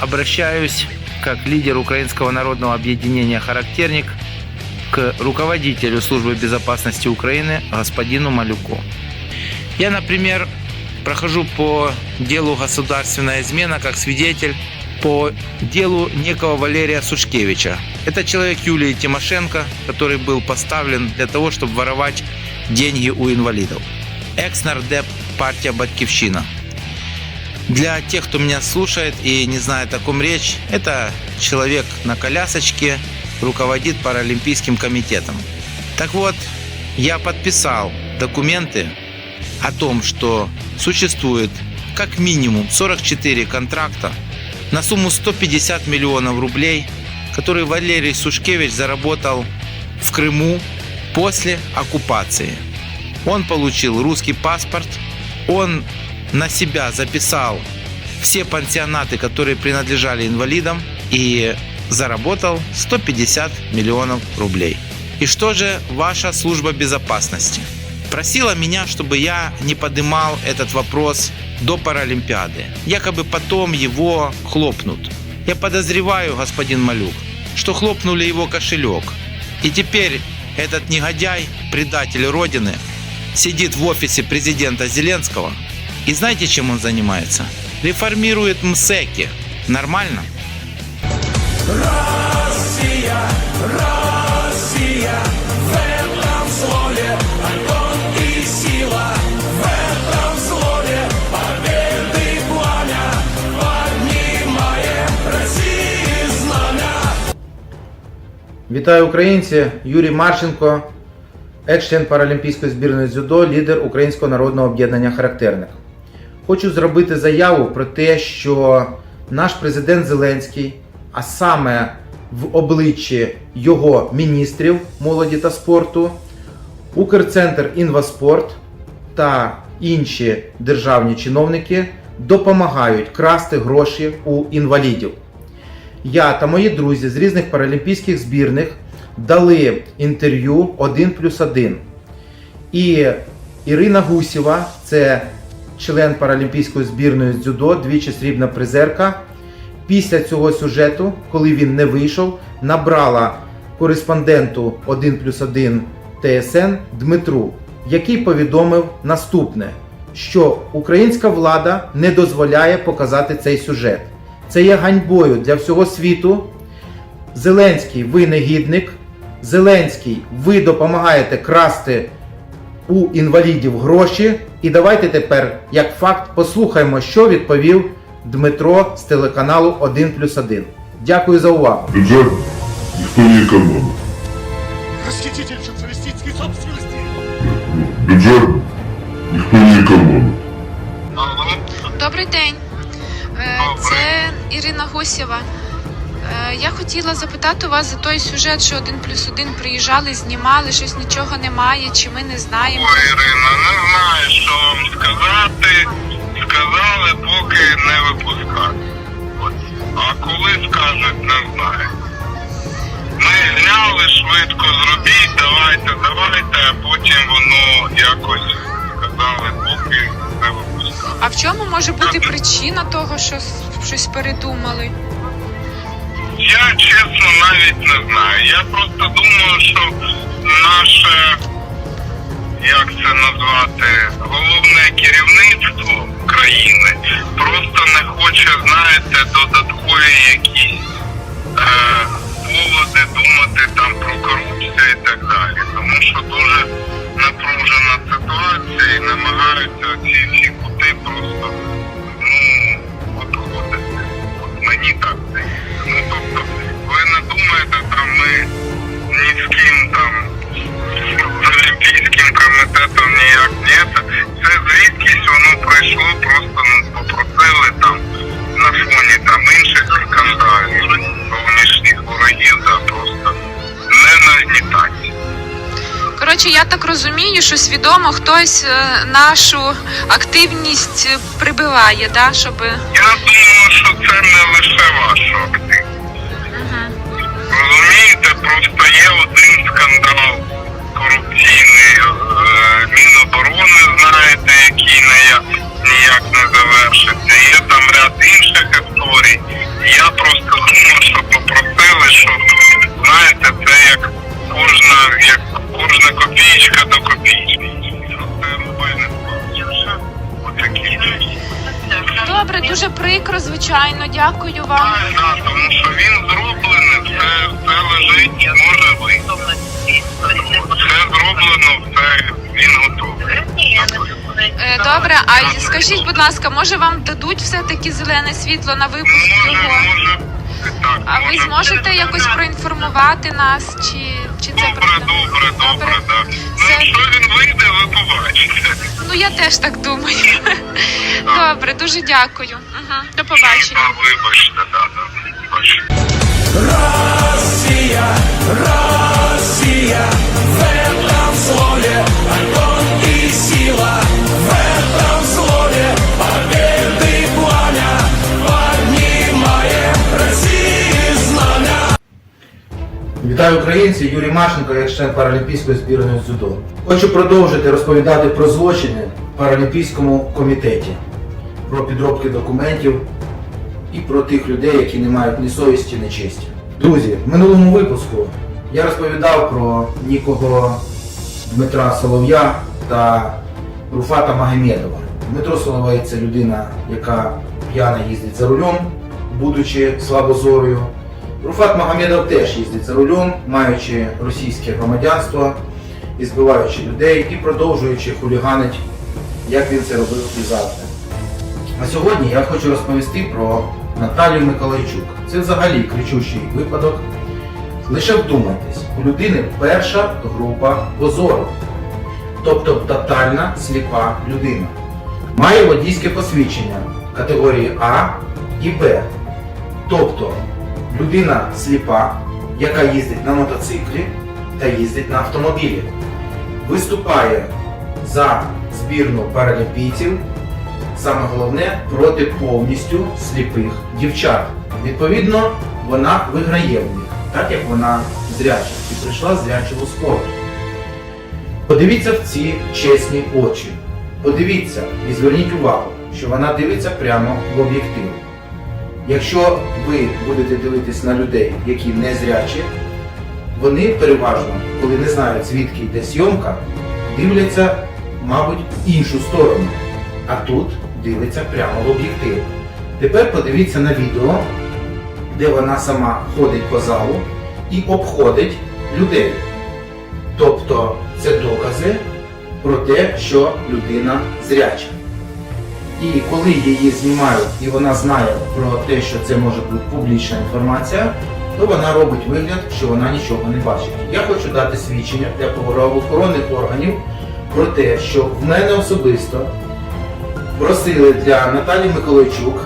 обращаюсь как лидер Украинского народного объединения «Характерник» к руководителю службы безопасности Украины господину Малюку. Я, например, прохожу по делу «Государственная измена» как свидетель по делу некого Валерия Сушкевича. Это человек Юлии Тимошенко, который был поставлен для того, чтобы воровать деньги у инвалидов. Экс-нардеп партия «Батькивщина». Для тех, кто меня слушает и не знает, о ком речь, это человек на колясочке, руководит Паралимпийским комитетом. Так вот, я подписал документы о том, что существует как минимум 44 контракта на сумму 150 миллионов рублей, которые Валерий Сушкевич заработал в Крыму после оккупации. Он получил русский паспорт, он на себя записал все пансионаты, которые принадлежали инвалидам, и заработал 150 миллионов рублей. И что же ваша служба безопасности? Просила меня, чтобы я не поднимал этот вопрос до Паралимпиады. Якобы потом его хлопнут. Я подозреваю, господин Малюк, что хлопнули его кошелек. И теперь этот негодяй, предатель Родины, сидит в офисе президента Зеленского. И знаете, чем он занимается? Реформирует МСЭКи. Нормально? Россия, Россия, в этом слове огонь и сила, в этом слове победы пламя, поднимаем России знамя. Вітаю українці! Юрій Марченко, екс-член паралімпійської збірної дзюдо, лідер Українського народного об'єднання Характерник. Хочу зробити заяву про те, що наш президент Зеленський, а саме в обличчі його міністрів молоді та спорту, Укрцентр Інваспорт та інші державні чиновники допомагають красти гроші у інвалідів. Я та мої друзі з різних паралімпійських збірних дали інтерв'ю 1 плюс 1. І Ірина Гусєва, це член паралімпійської збірної з дзюдо, двічі срібна призерка. Після цього сюжету, коли він не вийшов, набрала кореспонденту 1 плюс 1 ТСН Дмитру, який повідомив наступне: що українська влада не дозволяє показати цей сюжет. Це є ганьбою для всього світу. Зеленський, ви негідник. Зеленський, ви допомагаєте красти у інвалідів гроші. І давайте тепер, як факт, послухаємо, що відповів Дмитро з телеканалу 1 плюс 1. Дякую за увагу. Бюджет никто не экономит. Расхититель социалистической собственности. Бюджет никто не экономит. Добрий день, Е, це Ірина Гусєва. Е, Я хотіла запитати у вас за той сюжет, що один плюс один приїжджали, знімали, щось нічого немає, чи ми не знаємо. Ой, Ірина, не знаю, що вам сказати. Сказали, поки не випускати. От. А коли скажуть, не знаю. Ми зняли швидко, зробіть, давайте, давайте, а потім воно якось сказали, поки не випускати. А в чому може бути причина того, що щось передумали? Я чесно навіть не знаю. Я просто думаю, що наше, як це назвати, головне керівництво країни просто не хоче, знаєте, додаткові якісь е, поводи думати там про корупцію і так далі. Тому що дуже напружена ситуація і намагаються ці всі кути просто не. Коротше, я так розумію, що свідомо хтось е, нашу активність е, прибиває, да, щоб. Я думаю, що це не лише ваша активність. Розумієте, просто є один скандал корупційний е, Міноборони, знаєте, який ніяк не завершиться. А скажіть, будь ласка, може вам дадуть все-таки зелене світло на випуск Може, його? може, так. А ви зможете якось проінформувати нас, чи, чи це Добре, правда? добре, добре, так. Ну, якщо він вийде, ви побачите. Ну я теж так думаю. Добре, дуже дякую. Угу. До побачення. Вибачте, так, так. Вибачте. Вітаю українці! Юрій Машенко, як член Паралімпійської збірної дзюдо. Хочу продовжити розповідати про злочини в Паралімпійському комітеті, про підробки документів і про тих людей, які не мають ні совісті, ні честі. Друзі, в минулому випуску я розповідав про нікого Дмитра Солов'я та Руфата Магомедова. Дмитро Соловей це людина, яка п'яна їздить за рулем, будучи слабозорою. Руфат Магомедов теж їздить за рулем, маючи російське громадянство і збиваючи людей, і продовжуючи хуліганить, як він це робив і завжди. А сьогодні я хочу розповісти про Наталію Миколайчук. Це взагалі кричущий випадок. Лише вдумайтесь, у людини перша група позору, тобто тотальна сліпа людина. Має водійське посвідчення категорії А і Б. Тобто людина сліпа, яка їздить на мотоциклі та їздить на автомобілі, виступає за збірну паралімпійців, саме головне проти повністю сліпих дівчат. Відповідно, вона виграє в них, так як вона зряча і прийшла зрячого спорту. Подивіться в ці чесні очі. Подивіться і зверніть увагу, що вона дивиться прямо в об'єктив. Якщо ви будете дивитись на людей, які не зрячі, вони переважно, коли не знають звідки йде зйомка, дивляться, мабуть, в іншу сторону. А тут дивиться прямо в об'єктив. Тепер подивіться на відео, де вона сама ходить по залу і обходить людей. Тобто це докази про те, що людина зряча. І коли її знімають і вона знає про те, що це може бути публічна інформація, то вона робить вигляд, що вона нічого не бачить. Я хочу дати свідчення для правоохоронних органів про те, що в мене особисто просили для Наталі Миколайчук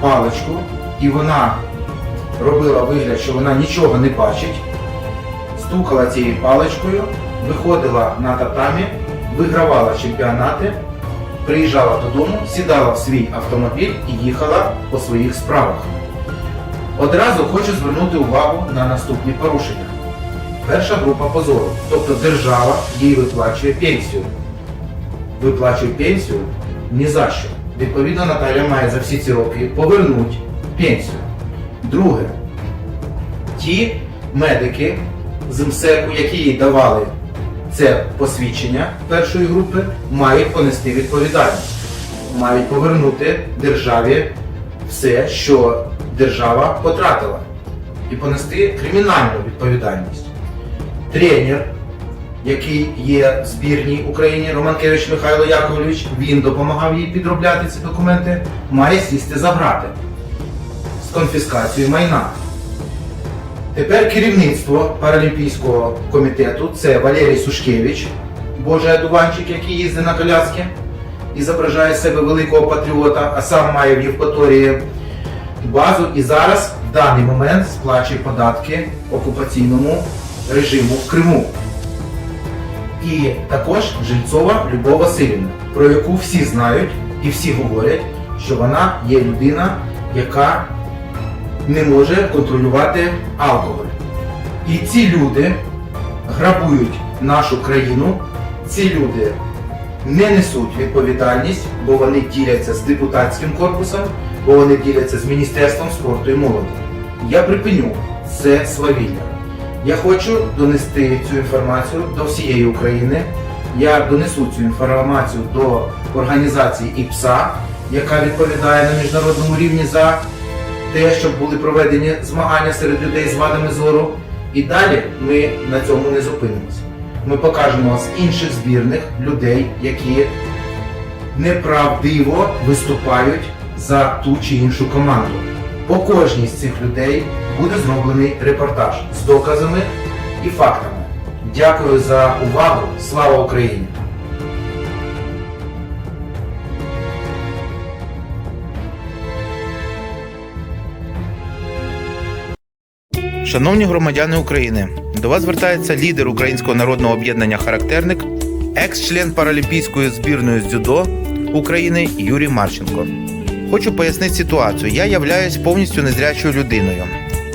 паличку, і вона робила вигляд, що вона нічого не бачить, стукала цією паличкою, виходила на татамі, вигравала чемпіонати приїжджала додому, сідала в свій автомобіль і їхала по своїх справах. Одразу хочу звернути увагу на наступні порушення. Перша група позору, тобто держава їй виплачує пенсію. Виплачує пенсію ні за що. Відповідно, Наталя має за всі ці роки повернути пенсію. Друге, ті медики з МСЕКу, які їй давали це посвідчення першої групи, мають понести відповідальність, мають повернути державі все, що держава потратила, і понести кримінальну відповідальність. Тренер, який є в збірній Україні, Романкевич Михайло Яковлевич, він допомагав їй підробляти ці документи, має сісти за грати з конфіскацією майна. Тепер керівництво Паралімпійського комітету це Валерій Сушкевич, божий одуванчик, який їздить на коляски і зображає себе великого патріота, а сам має в Євпаторії базу і зараз в даний момент сплачує податки окупаційному режиму в Криму. І також Жильцова Любов Васильівна, про яку всі знають і всі говорять, що вона є людина, яка не може контролювати алкоголь. І ці люди грабують нашу країну, ці люди не несуть відповідальність, бо вони діляться з депутатським корпусом, бо вони діляться з Міністерством спорту і молоді. Я припиню це свавілля. Я хочу донести цю інформацію до всієї України. Я донесу цю інформацію до організації ІПСА, яка відповідає на міжнародному рівні за те, щоб були проведені змагання серед людей з вадами зору. І далі ми на цьому не зупинимося. Ми покажемо з інших збірних людей, які неправдиво виступають за ту чи іншу команду. По кожній з цих людей буде зроблений репортаж з доказами і фактами. Дякую за увагу. Слава Україні! Шановні громадяни України, до вас звертається лідер Українського народного об'єднання Характерник, екс-член паралімпійської збірної з дзюдо України Юрій Марченко. Хочу пояснити ситуацію. Я являюсь повністю незрячою людиною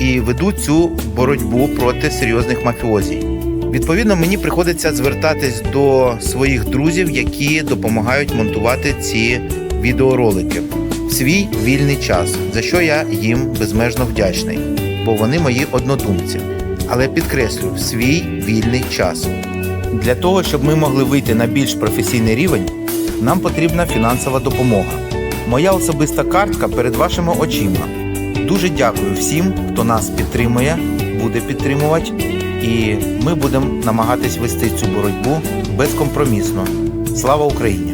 і веду цю боротьбу проти серйозних мафіозій. Відповідно, мені приходиться звертатись до своїх друзів, які допомагають монтувати ці відеоролики в свій вільний час, за що я їм безмежно вдячний, бо вони мої однодумці. Але підкреслю, свій вільний час. Для того, щоб ми могли вийти на більш професійний рівень, нам потрібна фінансова допомога. Моя особиста картка перед вашими очима. Дуже дякую всім, хто нас підтримує, буде підтримувати, і ми будемо намагатись вести цю боротьбу безкомпромісно. Слава Україні!